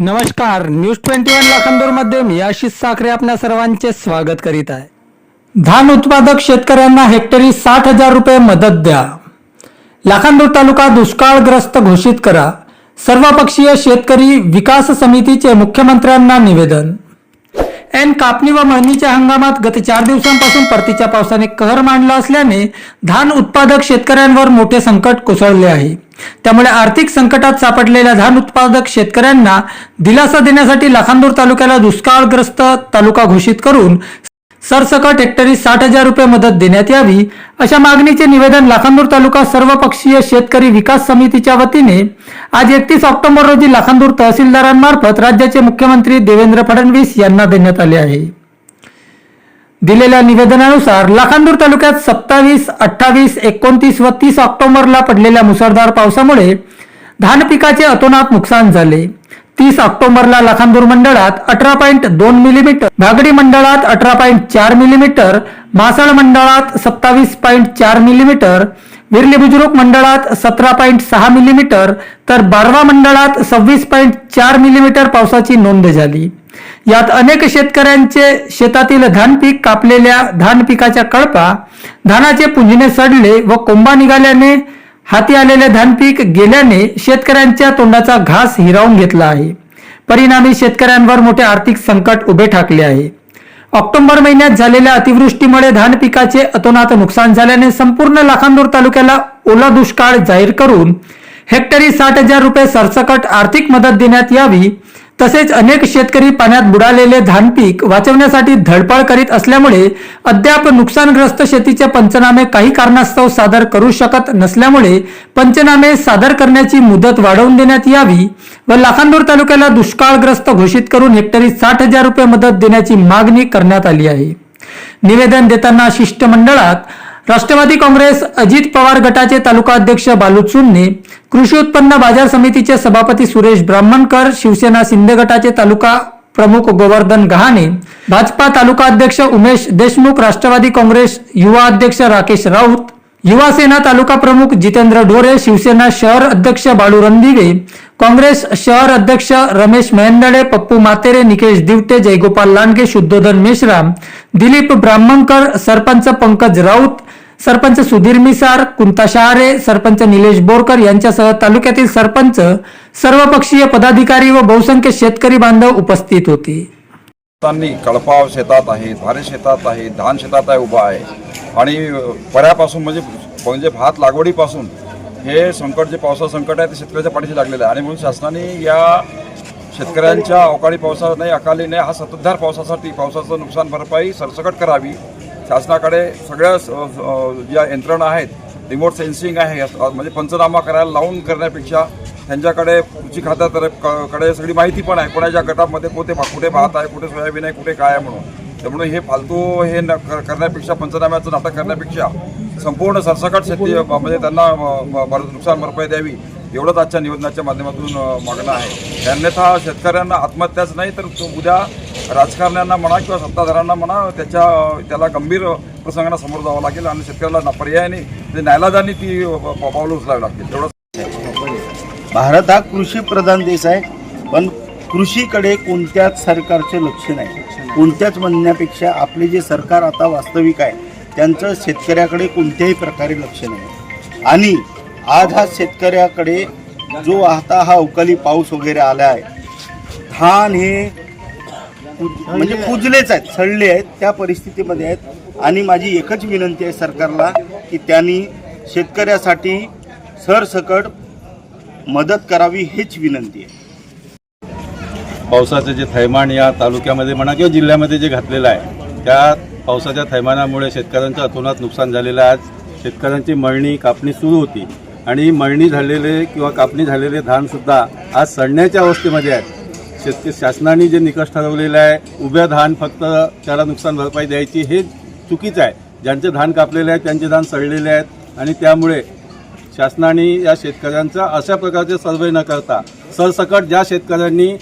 नमस्कार news twenty one लाखांदूरमध्ये मी आशिष साखरे आपल्या सर्वांचे स्वागत करीत आहे. धान उत्पादक शेतकऱ्यांना हेक्टरी साठ हजार रुपये मदत द्या. लाखांदूर तालुका दुष्काळग्रस्त घोषित करा. सर्वपक्षीय शेतकरी विकास समितीचे मुख्यमंत्र्यांना निवेदन. ऐन कापणी व मळणीच्या हंगामात गत चार दिवसांपासून परतीच्या पावसाने कहर मांडला असल्याने धान उत्पादक शेतकऱ्यांवर मोठे संकट कोसळले आहे. त्यामुळे आर्थिक संकटात सापडलेल्या धान उत्पादक शेतकऱ्यांना दिलासा देण्यासाठी लाखांदूर तालुक्याला दुष्काळग्रस्त तालुका घोषित करून सरसकट हेक्टरी साठ हजार रुपये मदत देण्यात यावी अशा मागणीचे निवेदन लाखांदूर तालुका सर्वपक्षीय शेतकरी विकास समितीच्या वतीने आज एकतीस ऑक्टोबर रोजी लाखांदूर तहसीलदारांमार्फत राज्याचे मुख्यमंत्री देवेंद्र फडणवीस यांना देण्यात आले आहे. दिलेल्या निवेदनानुसार लाखांदूर तालुक्यात सत्तावीस अठ्ठावीस एकोणतीस व तीस ऑक्टोबरला पडलेल्या मुसळधार पावसामुळे धान पिकाचे अतोनात नुकसान झाले. तीस ऑक्टोबरला लाखांदूर मंडळात अठरा पॉईंट दोन मिलीमीटर भागडी मंडळात अठरा पॉईंट चार मिलीमीटर मासाळ मंडळात सत्तावीस पॉईंट चार मिलीमीटर विरली बुजुर्ग मंडळात सतरा पॉईंट सहा मिलीमीटर तर बारवा मंडळात सव्वीस पॉईंट चार मिलीमीटर पावसाची नोंद झाली. यात अनेक शेतकऱ्यांचे शेतातील धान पीक कापलेल्या धान पिकाच्या कळपा धानाचे पुंजणे सडले व कोंबा निघाल्याने हाती आलेले धानपीक गेल्याने शेतकऱ्यांच्या तोंडाचा घास हिरावून घेतला आहे. परिणामी शेतकऱ्यांवर मोठे आर्थिक संकट उभे ठाकले आहे. ऑक्टोबर महिन्यात झालेल्या अतिवृष्टीमुळे धान पिकाचे अतोनात नुकसान झाल्याने संपूर्ण लाखांदूर तालुक्याला ओला दुष्काळ जाहीर करून हेक्टरी साठ हजार रुपये सरसकट आर्थिक मदत देण्यात यावी तसेच अनेक शेतकरी पाण्यात बुडालेले धान पीक वाचवण्यासाठी धडपड करीत असल्यामुळे अद्याप नुकसानग्रस्त शेतीचे पंचनामे काही कारणास्तव सादर करू शकत नसल्यामुळे पंचनामे सादर करण्याची मुदत वाढवून देण्यात यावी व लाखांदूर तालुक्याला दुष्काळग्रस्त घोषित करून हेक्टरी साठ हजार रुपये मदत देण्याची मागणी करण्यात आली आहे. निवेदन देताना शिष्टमंडळात राष्ट्रवादी काँग्रेस अजित पवार गटाचे तालुका अध्यक्ष बालू चुन्ने कृषी उत्पन्न बाजार समितीचे सभापती सुरेश ब्राह्मणकर शिवसेना शिंदे गटाचे तालुका प्रमुख गोवर्धन गहाणे भाजपा तालुका अध्यक्ष उमेश देशमुख राष्ट्रवादी काँग्रेस युवा अध्यक्ष राकेश राऊत युवा सेना तालुका प्रमुख जितेंद्र ढोरे शिवसेना शहर अध्यक्ष बाळू रणदिवे काँग्रेस शहर अध्यक्ष रमेश मेहंदळे पप्पू मातेरे निकेश दिवटे जयगोपाल लांडगे शुद्धोधन मेश्राम दिलीप ब्राह्मणकर सरपंच पंकज राऊत सरपंच सुधीर मिसार कुंता शहारे सरपंच निलेश बोरकर यांच्यासह तालुक्यातील सरपंच सर्वपक्षीय पदाधिकारी व बहुसंख्य शेतकरी बांधव उपस्थित होते. कळपाव शेतात आहे धारे शेतात आहे धान शेतात आहे उभा आहे. आणि पर्यापासून म्हणजे म्हणजे भात लागवडीपासून हे संकट जे पावसा संकट आहे ते शेतकऱ्याच्या पाठीशी लागलेलं आहे. आणि म्हणून शासनाने या शेतकऱ्यांच्या अवकाळी पावसाने नाही अकाली नाही हा सततधार पावसासाठी पावसाचं नुकसान भरपाई सरसकट करावी. शासनाकडे सगळ्या ज्या यंत्रणा आहेत रिमोट सेन्सिंग आहे म्हणजे पंचनामा करायला लावून करण्यापेक्षा त्यांच्याकडे कृषी कडे सगळी माहिती पण आहे. कोणाच्या गटामध्ये कोणते कुठे भात आहे कुठे सोयाबीन आहे कुठे काय आहे म्हणून. त्यामुळे हे फालतू हे न कर- करण्यापेक्षा पंचनाम्याचं नाटक करण्यापेक्षा संपूर्ण सरसकट शेती म्हणजे त्यांना नुकसान भरपाई द्यावी एवढंच आजच्या निवेदनाच्या माध्यमातून मागणं आहे. अन्यथा शेतकऱ्यांना आत्महत्याच नाही तर उद्या राजकारण्यांना म्हणा किंवा सत्ताधाऱ्यांना म्हणा त्याच्या त्याला गंभीर प्रसंगांना समोर जावं लागेल आणि शेतकऱ्याला पर्यायाने ते नायलाजाने ती पावलं उचलावी लागतील. तेवढं भारत हा कृषी प्रधान देश आहे पण कृषीकडे कोणत्याच सरकारचे लक्ष नाही. कोणत्याच म्हणण्यापेक्षा आपले जे सरकार आता वास्तविक आहे त्यांचं शेतकऱ्याकडे कोणत्याही प्रकारे लक्ष नाही. आणि आज हा शेतकऱ्याकडे जो आता हा अवकाली पाऊस वगैरे आला आहे धान हे कुज- म्हणजे कुजलेच आहेत सडले आहेत त्या परिस्थितीमध्ये आहेत. आणि माझी एकच विनंती आहे सरकारला की त्यांनी शेतकऱ्यासाठी सरसकट मदत करावी हीच विनंती आहे. पावसाचं जे थैमान या तालुक्यामध्ये म्हणा किंवा जिल्ह्यामध्ये जे घातलेलं आहे त्या पावसाच्या थैमानामुळे शेतकऱ्यांचं अतोनात नुकसान झालेलं आहे. आज शेतकऱ्यांची मळणी कापणी सुरू होती. आणि मळणी झालेले किंवा कापणी झालेले धानसुद्धा आज सडण्याच्या अवस्थेमध्ये आहेत. शेतकरी शासनाने जे निकष ठरवलेले आहे उभ्या धान फक्त त्याला नुकसान भरपाई द्यायची हे चुकीचं आहे. ज्यांचे धान कापलेले आहेत त्यांचे धान सडलेले आहेत आणि त्यामुळे शासनाने या शेतकऱ्यांचा अशा प्रकारचे सर्वे न करता सरसकट ज्या शेतकऱ्यांनी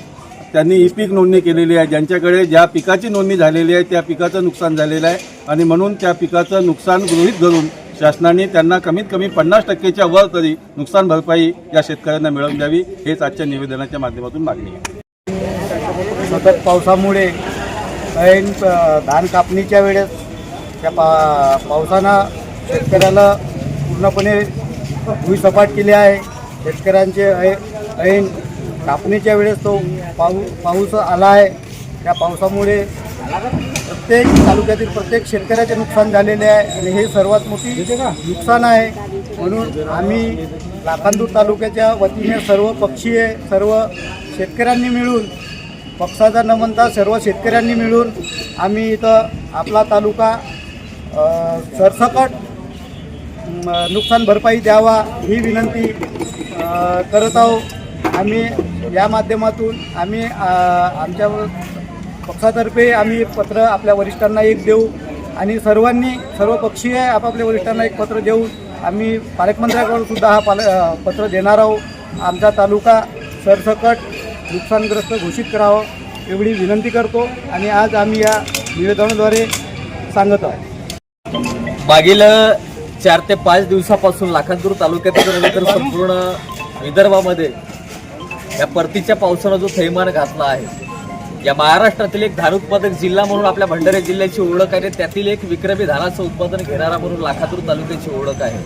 त्यांनी ई पीक नोंदणी केलेली आहे ज्यांच्याकडे ज्या पिकाची नोंदणी झालेली आहे त्या पिकाचं नुकसान झालेलं आहे आणि म्हणून त्या पिकाचं नुकसान गृहीत धरून शासनाने त्यांना कमीत कमी पन्नास टक्केच्या वर तरी नुकसान भरपाई या शेतकऱ्यांना मिळवून द्यावी हेच आजच्या निवेदनाच्या माध्यमातून मागणी आहे. सतत पावसामुळे ऐन धान कापणीच्या वेळेस त्या पा पावसानं शेतकऱ्याला पूर्णपणे भुईसपाट केली आहे. शेतकऱ्यांचे ऐ ऐन कापणीच्या वेळेस तो पाऊ पाऊस आला आहे. त्या पावसामुळे प्रत्येक तालुक्यातील प्रत्येक शेतकऱ्याचे नुकसान झालेले आहे आणि हे सर्वात मोठी नुकसान आहे. म्हणून आम्ही लाखांदूर तालुक्याच्या वतीने सर्व पक्षीय सर्व शेतकऱ्यांनी मिळून पक्षाचा न म्हणता सर्व शेतकऱ्यांनी मिळून आम्ही इथं आपला तालुका सरसकट नुकसान भरपाई द्यावा ही विनंती करत आहोत. आम्ही या माध्यमातून आम्ही आमच्या पक्षातर्फे आम्ही पत्र आपल्या वरिष्ठांना एक देऊ आणि सर्वांनी सर्व पक्षीय आपापल्या वरिष्ठांना एक पत्र देऊ. आम्ही पालकमंत्र्याकडून सुद्धा हा पाल पत्र देणार आहोत. आमचा तालुका सरसकट नुकसानग्रस्त घोषित करावं एवढी विनंती करतो आणि आज आम्ही या निवेदनाद्वारे सांगत आहोत. मागील चार ते पाच दिवसापासून लाखांदूर तालुक्यातील तर संपूर्ण विदर्भामध्ये या परतीच्या पावसानं जो थैमान घातला आहे या महाराष्ट्रातील एक धान उत्पादक जिल्हा म्हणून आपल्या भंडारा जिल्ह्याची ओळख आहे त्यातील एक विक्रमी धानाचं उत्पादन घेणारा म्हणून लाखातूर तालुक्याची ओळख आहे.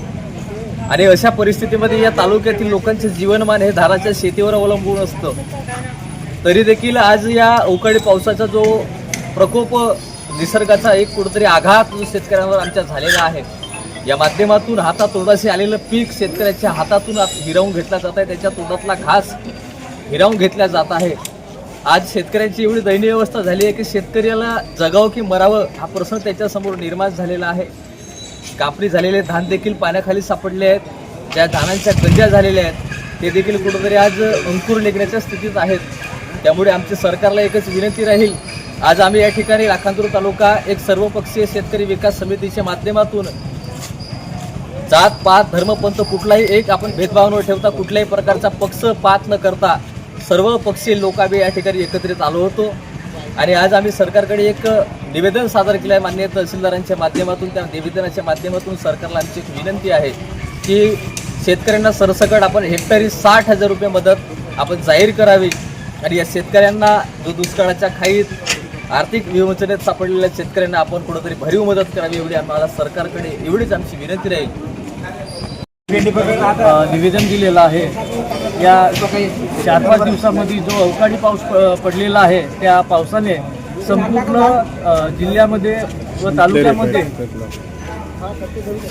आणि अशा परिस्थितीमध्ये या तालुक्यातील लोकांचे जीवनमान हे धाराच्या शेतीवर अवलंबून असतं. तरी देखील आज या अवकाळी पावसाचा जो प्रकोप निसर्गाचा एक कुठंतरी आघात जो शेतकऱ्यांवर आमच्या झालेला आहे या माध्यमातून हातातोंडाशी आलेलं पीक शेतकऱ्याच्या हातातून आत हिरावून घेतला जात आहे. त्याच्या तोंडातला घास हिरावून घेतला जात आहे. आज शेतकऱ्यांची एवढी दयनीय अवस्था झाली आहे की शेतकऱ्याला जगावं की मरावं हा प्रश्न त्याच्यासमोर निर्माण झालेला आहे. कापणी झालेले धान देखील पाण्याखाली सापडले आहेत. ज्या धानांच्या गंजा झालेल्या आहेत. ते देखील कुठंतरी आज अंकुर निघण्याच्या स्थितीत आहेत. त्यामुळे आमच्या सरकारला एकच विनंती राहील. आज आम्ही या ठिकाणी लाखांतूर तालुका एक सर्वपक्षीय शेतकरी विकास समितीच्या माध्यमातून जात पात धर्मपंथ कुठलाही एक आपण भेदभाव न ठेवता कुठल्याही प्रकारचा पक्ष पात न करता सर्व पक्षीय लोक आम्ही या ठिकाणी एकत्रित आलो होतो. आणि आज आम्ही सरकारकडे एक निवेदन सादर केलं आहे माननीय तहसीलदारांच्या माध्यमातून. त्या निवेदनाच्या माध्यमातून सरकारला आमची एक विनंती आहे की शेतकऱ्यांना सरसकट आपण हेक्टरी साठ हजार रुपये मदत आपण जाहीर करावी. आणि या शेतकऱ्यांना जो दुष्काळाच्या खाईत आर्थिक विवंचनेत सापडलेल्या शेतकऱ्यांना आपण कुठंतरी भरीव मदत करावी एवढी आम्हाला सरकारकडे एवढीच आमची विनंती राहील. निवेदन दिलेलं आहे. या चार पाच दिवसामध्ये जो अवकाळी पाऊस प- पडलेला आहे त्या पावसाने संपूर्ण जिल्ह्यामध्ये व तालुक्यामध्ये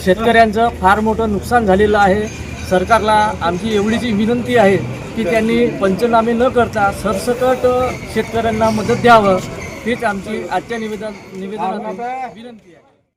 शेतकऱ्यांचं फार मोठं नुकसान झालेलं आहे. सरकारला आमची एवढीच विनंती आहे की त्यांनी पंचनामे न करता सरसकट शेतकऱ्यांना मदत द्यावं हीच आमची आजच्या निवेदन निवेदनात विनंती आहे.